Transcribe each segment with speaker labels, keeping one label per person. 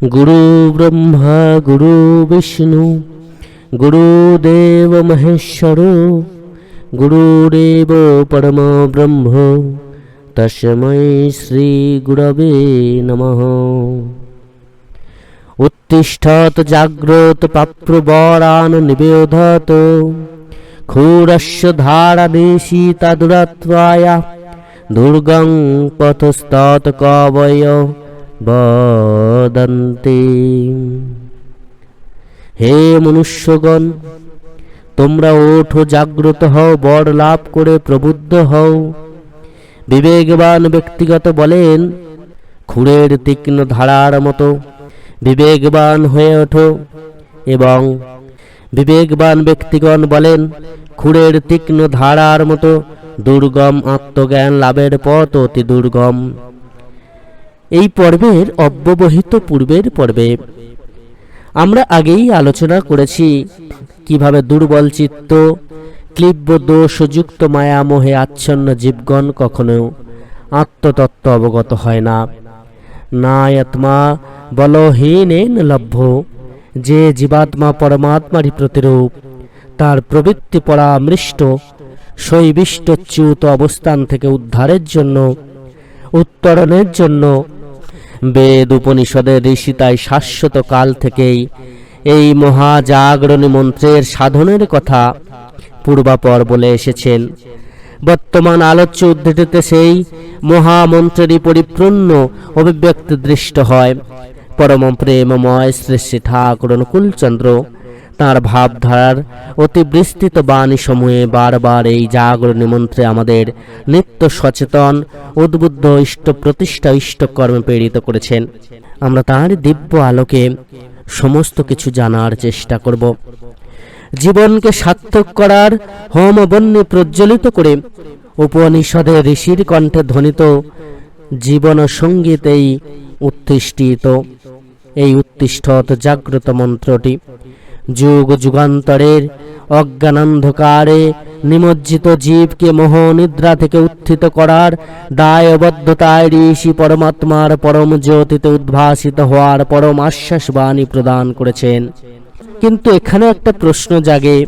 Speaker 1: ব্রহ্মা গুরু বিষ্ণু গুরুদেব মহেশ্বর গুরুরেব পরম ব্রহ্ম তস্मै শ্রী গুরবে নমঃ উত্তিষ্ঠত জাগ্রত পাপ্রবরান নিবেদত ক্ষুরস্য ধারাদেশী তদুরত্বায়া দুর্গং পথস্তত কবয় বদন্তে। হে মনুষ্যগণ, তোমরা ওঠো, জাগ্রত হও, বর লাভ করে প্রবুদ্ধ হও। বিবেকবান ব্যক্তিগত বলেন, খুঁড়ের তীক্ষ্ণ ধারার মতো বিবেকবান হয়ে ওঠো এবং বিবেকবান ব্যক্তিগণ বলেন, খুঁড়ের তীক্ষ্ণ ধারার মতো দুর্গম আত্মজ্ঞান লাভের পথ অতি দুর্গম। এই পর্বের অব্যবহিত পূর্বের পর্বে। আমরা আগেই আলোচনা করেছি কীভাবে দুর্বল চিত্ত ক্লিব্য দোষযুক্ত মায়া, মোহে আচ্ছন্ন জীবগণ কখনো আত্মতত্ত্ব অবগত হয় না। না আত্মা বলহীনেন লভ্য, যে জীবাত্মা পরমাত্মারই প্রতিরূপ, তার প্রবৃত্তি পরামৃষ্ট শৈবিষ্টচ্যুত অবস্থান থেকে উদ্ধারের জন্য, উত্তরণের জন্য বেদ উপনিষদের ঋষি তাই শাশ্বত কাল থেকেই এই মহা মহাজাগরণী মন্ত্রের সাধনের কথা পূর্বাপর বলে এসেছেন। বর্তমান আলোচ্য উদ্ধৃতিতে সেই মহামন্ত্রেরই পরিপূর্ণ অভিব্যক্তি দৃষ্ট হয়। পরম প্রেমময় শ্রী শ্রী ঠাকুর অনুকূলচন্দ্র তাঁর ভাবধারার অতি বিস্তৃত বাণী সমূহে বারবার এই জাগরণী মন্ত্রে আমাদের নিত্য সচেতন, উদ্বুদ্ধ, ইষ্ট প্রতিষ্ঠা, ইষ্ট কর্মে প্রেরিত করেছেন। আমরা তাঁর দিব্য আলোকে সমস্ত কিছু জানার চেষ্টা করব। জীবনকে সার্থক করার হোমবন্যে প্রজ্বলিত করে উপনিষদের ঋষির কণ্ঠে ধ্বনিত জীবন সংগীত এই উত্তিষ্ঠিত। এই উত্তিষ্ঠত জাগ্রত মন্ত্রটি যুগ যুগান্তরের অজ্ঞানান্ধকারে নিমজ্জিত জীবকে মোহ নিদ্রা থেকে উত্থিত করার দায়বদ্ধতায় ঋষি পরমাত্মার পরম জ্যোতিতে উদ্ভাসিত হওয়ার পরম আশ্বাস বাণী প্রদান করেছেন। কিন্তু এখানে একটা প্রশ্ন জাগে,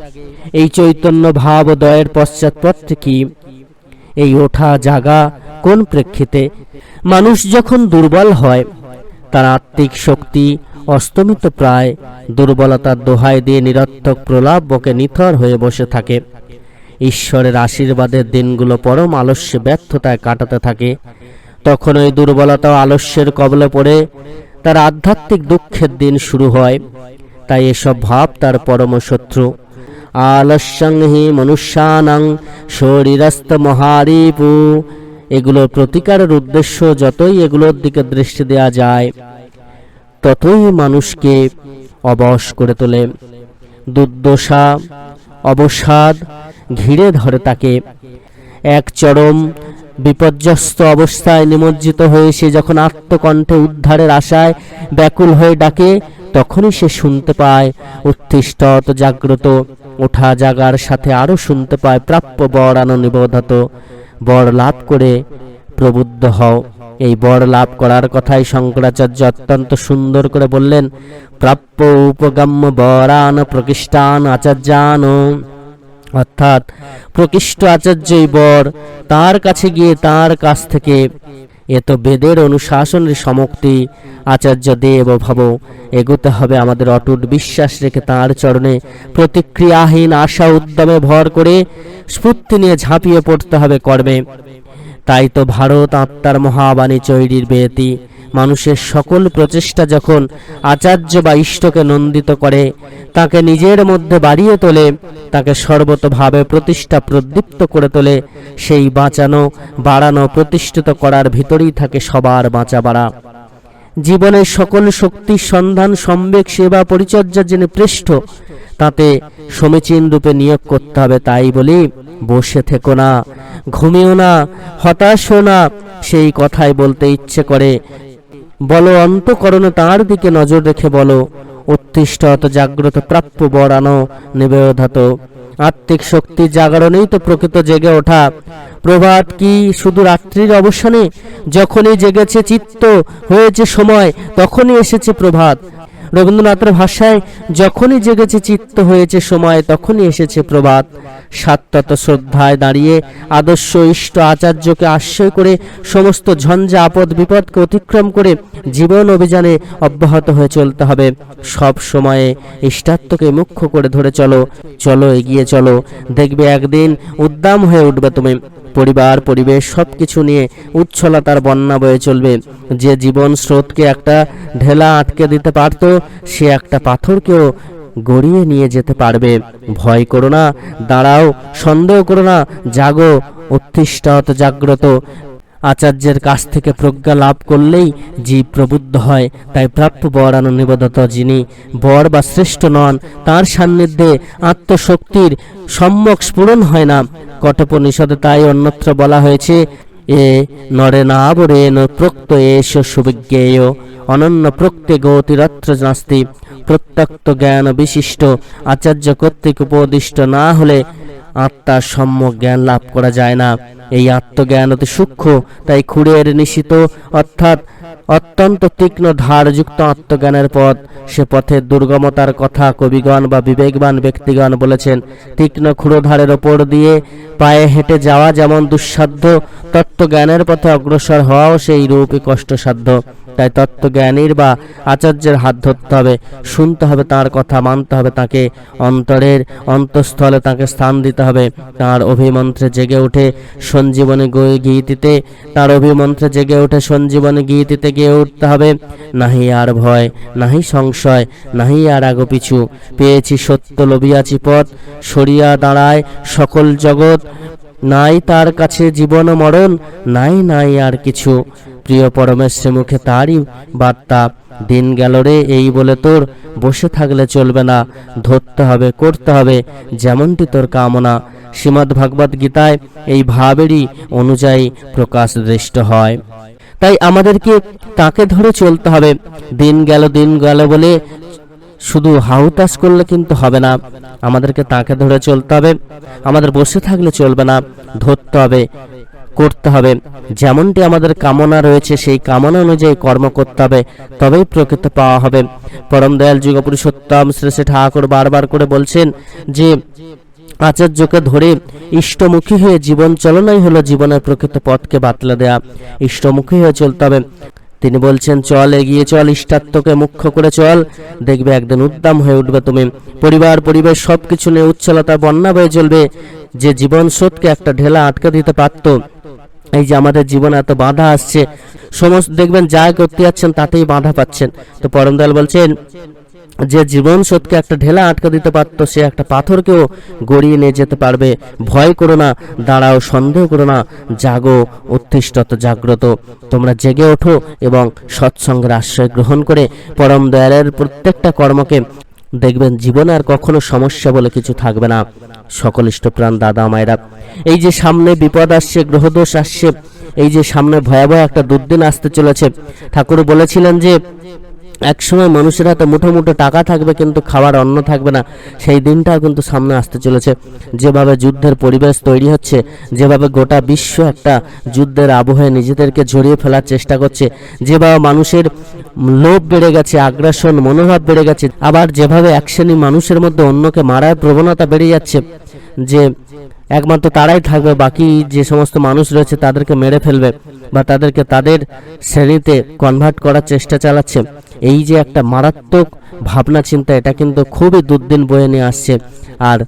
Speaker 1: এই চৈতন্য ভাব দয়ের পশ্চাৎপত্রে কি? এই ওঠা জাগা কোন প্রেক্ষিতে? মানুষ যখন দুর্বল হয় তার আত্মিক শক্তি অস্তমিত প্রায় দুর্বলতার দোহাই দিয়ে নিরর্থক প্রলাপ বকে নিথর হয়ে বসে থাকে। ঈশ্বরের আশীর্বাদের দিনগুলো পরম আলস্যে ব্যর্থতায় কাটাতে থাকে। তখন ওই দুর্বলতা আলস্যের কবলে পড়ে তার আধ্যাত্মিক দুঃখের দিন শুরু হয়। তাই এসব ভাব তার পরম শত্রু। আলস্যং হি মনুষ্যানাং শরীরস্থ মহারিপু। এগুলোর প্রতিকারের উদ্দেশ্য যতই এগুলোর দিকে দৃষ্টি দেওয়া যায়, ততই মানুষকে অবশ করে তোলে। দুর্দশা, অবসাদ ঘিরে ধরে তাকে। এক চরম বিপর্যস্ত অবস্থায় নিমজ্জিত হয়ে সে যখন আত্মকণ্ঠে উদ্ধারের আশায় ব্যাকুল হয়ে ডাকে, তখনই সে শুনতে পায় উত্তিষ্ঠত জাগ্রত ওঠা জাগার সাথে আরও শুনতে পায় প্রাপ্য বর নিবোধত বর লাভ করে প্রবুদ্ধ হও। এই বর লাভ করার কথাই শঙ্করাচার্য অত্যন্ত সুন্দর করে বললেন, প্রাপ্য উপগম্য বরান প্রকৃষ্টান আচার্যান। অর্থাৎ প্রকৃষ্ট আচার্যই বর, তার কাছে গিয়ে তার কাছ থেকে এ তো বেদের অনুশাসনের সমক্তি। আচার্য দেব ভব, এগোতে হবে আমাদের অটুট বিশ্বাস রেখে তাঁর চরণে। প্রতিক্রিয়াহীন আশা উদ্যমে ভর করে স্ফূর্তি নিয়ে ঝাঁপিয়ে পড়তে হবে কর্মে। তাই তো ভারত আত্মার মহাবাণী চৈরির বেতি। মানুষের সকল প্রচেষ্টা যখন আচার্য বা ইষ্টকে নন্দিত করে তাকে নিজের মধ্যে বাড়িয়ে তোলে, তাকে সর্বতভাবে প্রতিষ্ঠা প্রদীপ্ত করে তোলে। সেই বাঁচানো, বাড়ানো, প্রতিষ্ঠিত করার ভিতরেই থাকে সবার বাঁচা বাড়া। জীবনের সকল শক্তির সন্ধান সম্বেক সেবা পরিচর্যার জন্য পৃষ্ঠ, তাতে সমীচীন রূপে নিয়োগ করতে হবে তাই বলি বসে থেকো না, ঘুমিও না হতাশ না, সেই কথাই বলতে ইচ্ছে করে। বলো, অন্তকরণে তাঁর দিকে নজর রেখে বলো উত্তিষ্ঠত জাগ্রত, প্রাপ্য বরানো নিবেদত। আত্মিক শক্তি জাগরণেই তো প্রকৃত জেগে ওঠা। প্রভাত কি শুধু রাত্রির অবসানে? যখনই জেগেছে চিত্ত, হয়েছে সময়, তখনই এসেছে প্রভাত। রবীন্দ্রনাথের ভাষায় যখনই জেগেছে চিত্ত হয়েছে সময়, তখনই এসেছে প্রভাত সাত্তত শ্রদ্ধায় দাঁড়িয়ে আদর্শ ইষ্ট আচার্যকে আশ্রয় করে সমস্ত ঝঞ্ঝা, আপদ, বিপদকে অতিক্রম করে জীবন অভিযানে অব্যাহত হয়ে চলতে হবে। সব সময়ে ইষ্টাত্মকে মুখ্য করে ধরে চলো চলো এগিয়ে চলো। দেখবে একদিন উদ্দাম হয়ে উঠবে তুমি। পরিবার, পরিবেশ সব কিছু নিয়ে উচ্ছলতার বন্যা বয়ে চলবে। যে জীবন স্রোতকে একটা ঢেলা আটকে দিতে পারতো সে একটা পাথরকেও গড়িয়ে নিয়ে যেতে পারবে। ভয় করো না, দাঁড়াও, সন্দেহ করো না, জাগো উত্তিষ্ঠত জাগ্রত। আচার্যের কাছ থেকে প্রজ্ঞা লাভ করলেই জীব প্রবুদ্ধ হয়, তাই প্রাপ্য বর নিবেদত যিনি বর বা শ্রেষ্ঠ নন, তার সান্নিধ্যে আত্মশক্তির সম্যক স্ফুরণ হয় না। কঠোপনিষদে তাই অন্যত্র বলা হয়েছে এ নরে না বরে প্রক্ত এস সুবিজ্ঞেয়। অনন্য প্রত্যে গতিরত্র নাস্তি প্রত্যক্ত জ্ঞান বিশিষ্ট। আচার্য কর্তৃক উপদিষ্ট না হলে আত্মার সম্যক জ্ঞান লাভ করা যায় না। এই আত্মজ্ঞান অতি সূক্ষ্ম, তাই খুঁড়ের নিশিত। অর্থাৎ অত্যন্ত তীক্ষ্ণ ধারযুক্ত আত্মজ্ঞানের পথ। সে পথের দুর্গমতার কথা কবিগণ বা বিবেকবান ব্যক্তিগণ বলেছেন। তীক্ষ্ণ ক্ষুরোধারের ওপর দিয়ে পায়ে হেঁটে যাওয়া যেমন দুঃসাধ্য, তত্ত্বজ্ঞানের পথে অগ্রসর হওয়াও সেই রূপই কষ্টসাধ্য। তাই তত্ত্বজ্ঞানীর বা আচার্যের হাত ধরতে হবে, শুনতে হবে তার কথা, মানতে হবে তাকে, অন্তরের অন্তঃস্থলে তাকে স্থান দিতে হবে। তার অভিমন্ত্রে জেগে উঠে সঞ্জীবনী গীতিতে, তার অভিমন্ত্রে জেগে উঠে সঞ্জীবনী গীতিতে গিয়ে উঠতে হবে। নাহি আর ভয়, নাহি সংশয়, নাহি আর আগো পিছু পেয়েছি সত্য লবিয়াছি পথ, সরিয়া দাঁড়ায় সকল জগৎ। নাই তার কাছে জীবন মরণ, নাই নাই আর কিছু। প্রিয় পরমেশ্বর মুখে তারই বার্তা, দিন গেল রে এই বলে তোর, বসে থাকলে চলবে না, ধরতে হবে, করতে হবে, যেমনটি তোর কামনা। শ্রীমদ্ ভাগবত গীতায় এই ভাবেরই অনুযায়ী প্রকাশ দৃষ্ট হয়। তাই আমাদেরকে তাকে ধরে চলতে হবে? দিন গেল দিন গেল বলে শুধু হাহুতাস করলে কিন্তু হবে না। আমাদেরকে তাকে ধরে চলতে হবে। আমাদের বসে থাকলে চলবে না। ধরতে হবে, করতে হবে। যেমনটি আমাদের কামনা রয়েছে, সেই কামনা অনুযায়ী কর্ম করতে হবে। তবেই প্রকৃত পাওয়া হবে। পরম দয়াল যুগ পুরুষোত্তম শ্রী শ্রী ঠাকুর বারবার করে বলছেন যে আচার্যকে ধরে ইষ্টমুখী হয়ে জীবন চলনাই হলো জীবনের প্রকৃত পথকে বাতলে দেয়া। ইষ্টমুখী হয়ে চলতে হবে। তিনি বলছেন, চল এগিয়ে চল, ইষ্টাত্মকে মুখ্য করে চল। দেখবে একদিন উদ্দাম হয়ে উঠবে তুমি। পরিবার, পরিবেশ সবকিছু নিয়ে উচ্ছলতা, বন্যা বয়ে চলবে। যে জীবন স্রোতকে একটা ঢেলা আটকে দিতে পারত, এই যে আমাদের জীবনে এত বাধা আসছে, সমস্ত দেখবেন যা করতে যাচ্ছেন তাতেই বাধা পাচ্ছেন। তো পরমদয়াল বলছেন যে জীবন স্রোতকে একটা ঢেলা আটকে দিতে পারত, সে একটা পাথরকেও গড়িয়ে নিয়ে যেতে পারবে। ভয় করো না, দাঁড়াও, সন্দেহ করো না, জাগো উত্তিষ্ঠত জাগ্রত। তোমরা জেগে ওঠো এবং সৎসঙ্গের আশ্রয় গ্রহণ করে পরম দয়ালের প্রত্যেকটা কর্মকে দেখবেন, জীবনে আর কখনো সমস্যা বলে কিছু থাকবে না। সকল ইষ্টপ্রাণ দাদা মায়েরা, এই যে সামনে বিপদ আসছে, গ্রহদোষ আসছে, এই যে সামনে ভয়াবহ একটা দুর্দিন আসতে চলেছে, ঠাকুর বলেছিলেন যে এক সময় মানুষের হাতে মুঠো মুঠো টাকা থাকবে, কিন্তু খাওয়ার অন্ন থাকবে না। সেই দিনটাও কিন্তু সামনে আসতে চলেছে। যেভাবে যুদ্ধের পরিবেশ তৈরি হচ্ছে, যেভাবে গোটা বিশ্ব একটা যুদ্ধের আবহে নিজেদেরকে জড়িয়ে ফেলার চেষ্টা করছে, যেভাবে মানুষের লোভ বেড়ে গেছে, আগ্রাসন, মনোভাব বেড়ে গেছে, আবার যেভাবে এক শ্রেণি মানুষের মধ্যে অন্যকে মারার প্রবণতা বেড়ে যাচ্ছে, যে একমাত্র তারাই থাকবে, বাকি যে সমস্ত মানুষ রয়েছে তাদেরকে মেরে ফেলবে বা তাদেরকে তাদের শ্রেণীতে কনভার্ট করার চেষ্টা চালাচ্ছে। এই যে একটা মারাত্মক ভাবনা চিন্তা, এটা কিন্তু খুবই দুর্দিন বয়ে নিয়ে আসছে। আর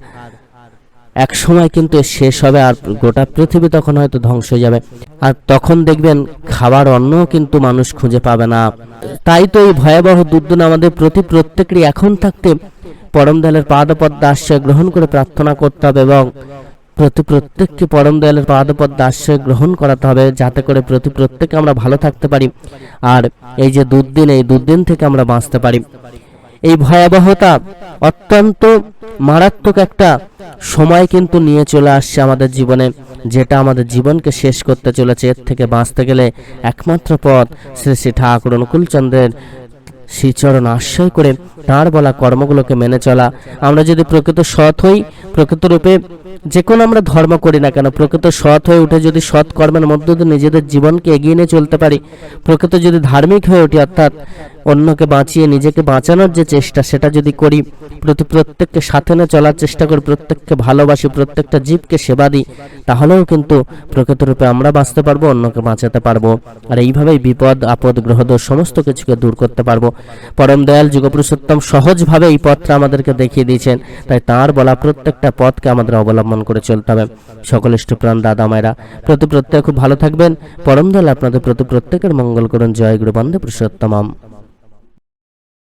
Speaker 1: এক সময় কিন্তু শেষ হবে, আর গোটা পৃথিবী তখন হয়তো ধ্বংস হয়ে যাবে। আর তখন দেখবেন খাবার অন্ন কিন্তু মানুষ খুঁজে পাবে না। তাই তো এই ভয়াবহ দুর্দিন আমাদের প্রতি প্রত্যেকেরই এখন থাকতে পরম দয়ালের পাদপদ্মা আশ্রয় গ্রহণ করে প্রার্থনা করতে হবে এবং প্রতি প্রত্যেককে পরম দয়ালের পাদপদ্মা আশ্রয় গ্রহণ করাতে হবে যাতে করে প্রতি প্রত্যেকে আমরা ভালো থাকতে পারি। আর এই যে দুর্দিন, এই দুর্দিন থেকে আমরা বাঁচতে পারি। এই ভয়াবহতা অত্যন্ত মারাত্মক একটা সময় কিন্তু নিয়ে চলে আসছে আমাদের জীবনে, যেটা আমাদের জীবনকে শেষ করতে চলেছে। এর থেকে বাঁচতে গেলে একমাত্র পথ শ্রী শ্রী ঠাকুর অনুকূলচন্দ্রের শ্রীচরণ আশ্রয় করে তাঁর বলা কর্মগুলোকে মেনে চলা। আমরা যদি প্রকৃত সৎ হই, প্রকৃত রূপে যে কোনো আমরা ধর্ম করি না কেন, প্রকৃত সৎ হয়ে উঠে যদি সৎ কর্মের মধ্য দিয়ে নিজেদের জীবনকে এগিয়ে নিয়ে চলতে পারি, প্রকৃত যদি ধার্মিক হয়ে উঠি, অর্থাৎ অন্যকে বাঁচিয়ে নিজেকে বাঁচানোর যে চেষ্টা, সেটা যদি করি, প্রতি প্রত্যেককে সাথে নিয়ে চলার চেষ্টা করি, প্রত্যেককে ভালোবাসি, প্রত্যেকটা জীবকে সেবা দিই, তাহলেও কিন্তু প্রকৃতরূপে আমরা বাঁচতে পারব, অন্যকে বাঁচাতে পারব। আর এইভাবেই বিপদ, আপদ, গ্রহদোষ সমস্ত কিছুকে দূর করতে পারব। পরম দয়াল যুগপুরুষোত্তম সহজভাবে এই পথটা আমাদেরকে দেখিয়ে দিয়েছেন। তাই তার বলা প্রত্যেকটা পথকে আমাদের অবলম্বন করে চলতে হবে। সকল ইষ্টপ্রাণ দাদা মায়েরা, প্রতি প্রত্যেক খুব ভালো থাকবেন। পরম দয়াল আপনাদের প্রতি প্রত্যেকের মঙ্গল করুন। জয় গুরু বন্দে পুরুষোত্তমম।